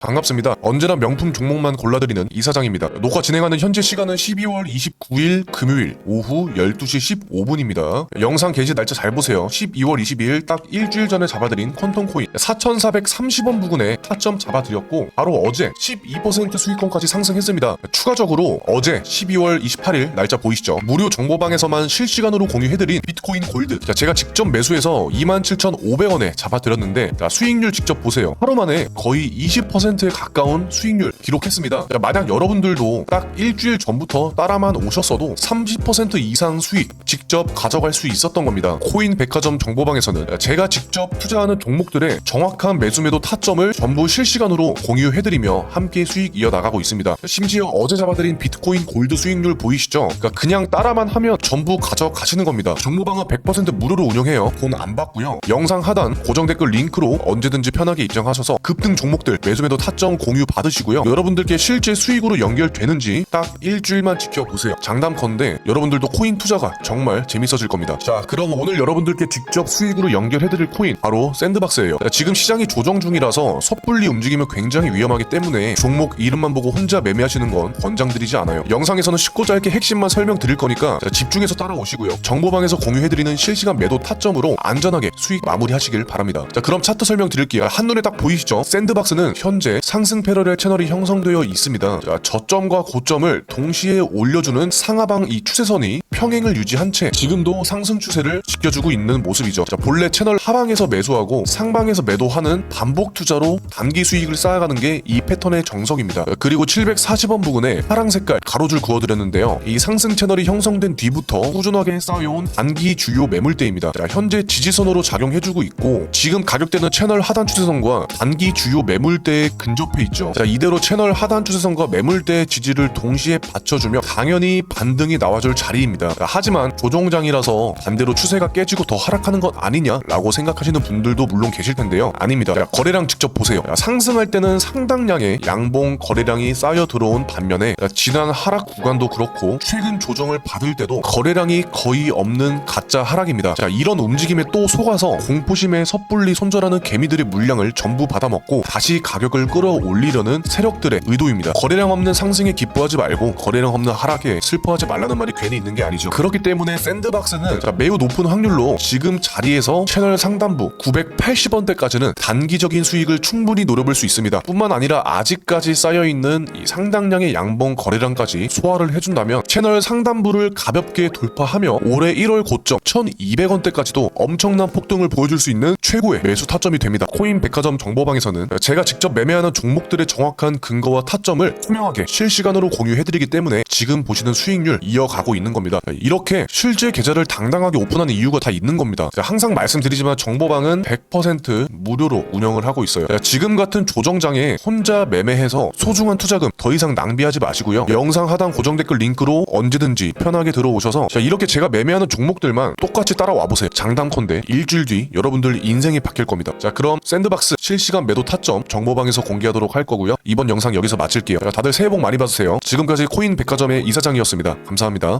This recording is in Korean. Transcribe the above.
반갑습니다. 언제나 명품 종목만 골라드리는 이사장입니다. 녹화 진행하는 현재 시간은 12월 29일 금요일 오후 12시 15분입니다. 영상 게시 날짜 잘 보세요. 12월 22일 딱 일주일 전에 잡아드린 퀀텀코인 4,430원 부근에 타점 잡아드렸고 바로 어제 12% 수익권까지 상승했습니다. 추가적으로 어제 12월 28일 날짜 보이시죠? 무료 정보방에서만 실시간으로 공유해드린 비트코인 골드 자, 제가 직접 매수해서 27,500원에 잡아드렸는데 자, 수익률 직접 보세요. 하루 만에 거의 20%에 가까운 수익률 기록했습니다. 자, 만약 여러분들도 딱 일주일 전부터 따라만 오셨어도 30% 이상 수익 직접 가져갈 수 있었던 겁니다. 코인 백화점 정보방에서는 제가 직접 투자하는 종목들의 정확한 매수 매도 타점을 전부 실시간으로 공유해드리며 함께 수익 이어나가고 있습니다. 심지어 어제 잡아드린 비트코인 골드 수익률 보이시죠? 그러니까 그냥 따라만 하면 전부 가져가시는 겁니다. 정보방은 100% 무료로 운영해요. 돈 안 받고요. 영상 하단 고정 댓글 링크로 언제든지 편하게 입장하셔서 급등 종목들 매수매도 타점 공유 받으시고요. 여러분들께 실제 수익으로 연결되는지 딱 일주일만 지켜보세요. 장담컨대 여러분들도 코인 투자가 정말 재밌어질 겁니다. 자, 그럼 오늘 여러분들께 직접 수익으로 연결해드릴 코인 바로 샌드박스예요. 지금 시장이 조정 중이라서 섣불리 움직이면 굉장히 위험하기 때문에 종목 이름만 보고 혼자 매매하시는 건 권장드리지 않아요. 영상에서는 쉽고 짧게 핵심만 설명드릴 거니까 자, 집중해서 따라오시고요. 정보방에서 공유해 드리는 실시간 매도 타점으로 안전하게 수익 마무리하시길 바랍니다. 자, 그럼 차트 설명 드릴게요. 한눈에 딱 보이시죠? 샌드박스는 현재 상승 패러렐 채널이 형성되어 있습니다. 자, 저점과 고점을 동시에 올려주는 상하방 이 추세선이 평행을 유지한 채 지금도 상승 추세를 지켜주고 있는 모습이죠. 자, 본래 채널 하방에서 매수하고 상방에서 매도하는 반복 투자로 단기 수익을 쌓아가는 게 이 패턴의 정석입니다. 자, 그리고 740원 부근에 파랑 색깔 가로줄 그어드렸는데요. 이 상승 채널이 형성된 뒤부터 꾸준하게 쌓여온 단기 주요 매물대입니다. 자, 현재 지지선으로 작용해주고 있고 지금 가격대는 채널 하단 추세선과 단기 주요 매물대에 근접해 있죠. 자, 이대로 채널 하단 추세선과 매물대 지지를 동시에 받쳐주며 당연히 반등이 나와줄 자리입니다. 자, 하지만 조정장이라서 반대로 추세가 깨지고 더 하락하는 것 아니냐라고 생각하시는 분들도 물론 계실 텐데요. 아닙니다. 자, 거래량 직접 보세요. 자, 상승할 때는 상당량의 양봉 거래량이 쌓여 들어온 반면에 자, 지난 하락 구간도 그렇고 최근 조정을 받을 때도 거래량이 거의 없는 가짜 하락입니다. 자, 이런 움직임에 또 속아서 공포심에 섣불리 손절하는 개미들의 물량을 전부 받아먹고 다시 가격을 끌어올리려는 세력들의 의도입니다. 거래량 없는 상승에 기뻐하지 말고 거래량 없는 하락에 슬퍼하지 말라는 말이 괜히 있는 게 아니죠. 그렇기 때문에 샌드박스는 자, 매우 높은 확률로 지금 자리에서 채널 상단부 980원대까지는 단기적인 수익을 충분히 노려볼 수 있습니다. 뿐만 아니라 아직까지 쌓여있는 이 상당량의 양봉 거래량까지 소화를 해준다면 채널 상단부를 가볍게 돌파하며 올해 1월 고점 1200원대까지도 엄청난 폭등을 보여줄 수 있는 최고의 매수 타점이 됩니다. 코인 백화점 정보방에서는 제가 직접 매매하는 종목들의 정확한 근거와 타점을 투명하게 실시간으로 공유해드리기 때문에 지금 보시는 수익률 이어가고 있는 겁니다. 이렇게 실제 계좌를 당당하게 오픈하는 이유가 다 있는 겁니다. 항상 말씀드리지만 정보방은 100% 무료로 운영을 하고 있어요. 지금 같은 조정장에 혼자 매매해서 소중한 투자금 더 이상 낭비하지 마시고요. 영상 하단 고정 댓글 링크로 언제든지 편하게 들어오셔서 자, 이렇게 제가 매매하는 종목들만 똑같이 따라와 보세요. 장담컨대 일주일 뒤 여러분들 인생이 바뀔 겁니다. 자, 그럼 샌드박스 실시간 매도 타점 정보방에서 공개하도록 할 거고요. 이번 영상 여기서 마칠게요. 자, 다들 새해 복 많이 받으세요. 지금까지 코인 백화점 의 이사장이었습니다. 감사합니다.